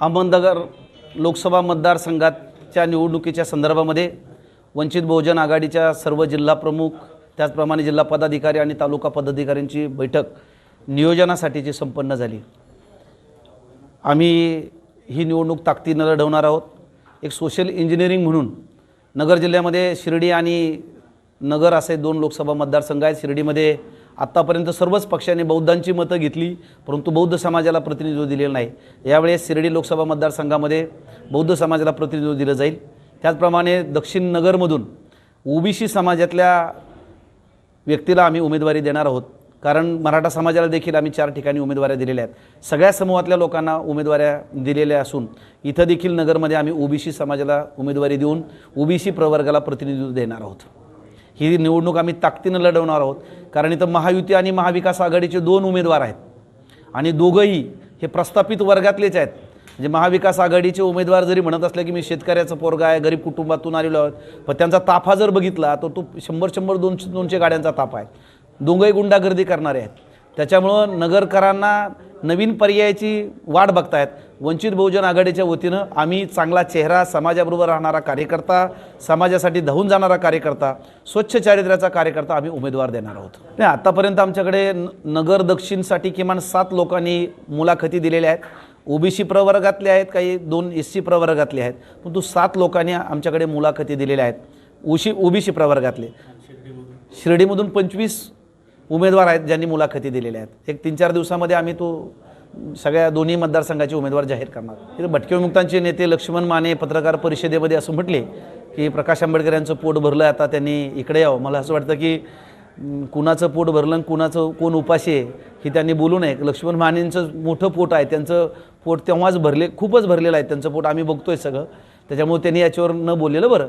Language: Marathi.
अहमदनगर लोकसभा मतदारसंघाच्या निवडणुकीच्या संदर्भामध्ये वंचित बहुजन आघाडीच्या सर्व जिल्हाप्रमुख त्याचप्रमाणे जिल्हा पदाधिकारी आणि तालुका पदाधिकाऱ्यांची बैठक नियोजनासाठीची संपन्न झाली. आम्ही ही निवडणूक ताकदीनं लढवणार आहोत. एक सोशल इंजिनिअरिंग म्हणून नगर जिल्ह्यामध्ये शिर्डी आणि नगर असे दोन लोकसभा मतदारसंघ आहेत. शिर्डीमध्ये आत्तापर्यंत सर्वच पक्षांनी बौद्धांची मतं घेतली परंतु बौद्ध समाजाला प्रतिनिधित्व दिलेलं नाही. यावेळेस शिर्डी लोकसभा मतदारसंघामध्ये बौद्ध समाजाला प्रतिनिधित्व दिलं जाईल. त्याचप्रमाणे दक्षिण नगरमधून ओबीसी समाजातल्या व्यक्तीला आम्ही उमेदवारी देणार आहोत. कारण मराठा समाजाला देखील आम्ही चार ठिकाणी उमेदवाऱ्या दिलेल्या आहेत. सगळ्या समूहातल्या लोकांना उमेदवाऱ्या दिलेल्या असून इथं देखील नगरमध्ये आम्ही ओबीसी समाजाला उमेदवारी देऊन ओबीसी प्रवर्गाला प्रतिनिधित्व देणार आहोत. ही निवडणूक आम्ही ताकदीनं लढवणार आहोत. कारण इथं महायुती आणि महाविकास आघाडीचे दोन उमेदवार आहेत. आणि दोघंही हे प्रस्थापित वर्गातलेच आहेत. म्हणजे महाविकास आघाडीचे उमेदवार जरी म्हणत असले की मी शेतकऱ्याचं पोरगा आहे गरीब कुटुंबातून आलेलो आहोत पण त्यांचा ताफा जर बघितला तर तो शंभर शंभर दोनशे दोनशे गाड्यांचा ताफा आहे. दोघंही गुंडागर्दी करणारे आहेत. त्याच्यामुळं नगरकरांना नवीन पर्यायाची वाट बघतायत. वंचित बहुजन आघाडीच्या वतीनं आम्ही चांगला चेहरा समाजाबरोबर राहणारा कार्यकर्ता समाजासाठी धावून जाणारा कार्यकर्ता स्वच्छ चारित्र्याचा कार्यकर्ता आम्ही उमेदवार देणार आहोत. नाही आत्तापर्यंत आमच्याकडे न नगर दक्षिणसाठी किमान सात लोकांनी मुलाखती दिलेल्या आहेत. ओबीसी प्रवर्गातले आहेत काही दोन एस सी प्रवर्गातले आहेत. परंतु सात लोकांनी आमच्याकडे मुलाखती दिलेल्या आहेत. ओशी ओबीसी प्रवर्गातले. शिर्डीमधून पंचवीस उमेदवार आहेत ज्यांनी मुलाखती दिलेल्या आहेत. एक तीन चार दिवसामध्ये आम्ही तो सगळ्या दोन्ही मतदारसंघाचे उमेदवार जाहीर करणार. तिथे भटके विमुक्तांचे नेते लक्ष्मण माने पत्रकार परिषदेमध्ये असं म्हटले की प्रकाश आंबेडकर यांचं पोट भरलं आता त्यांनी इकडे यावं. मला असं वाटतं की कुणाचं पोट भरलं आणि कुणाचं कोण उपाशी आहे हे त्यांनी बोलू नये. लक्ष्मण मानेंचं मोठं पोट आहे त्यांचं पोट तेव्हाच भरले खूपच भरलेलं आहे. त्यांचं पोट आम्ही बघतोय सगळं. त्याच्यामुळे त्यांनी याच्यावर न बोललेलं बरं.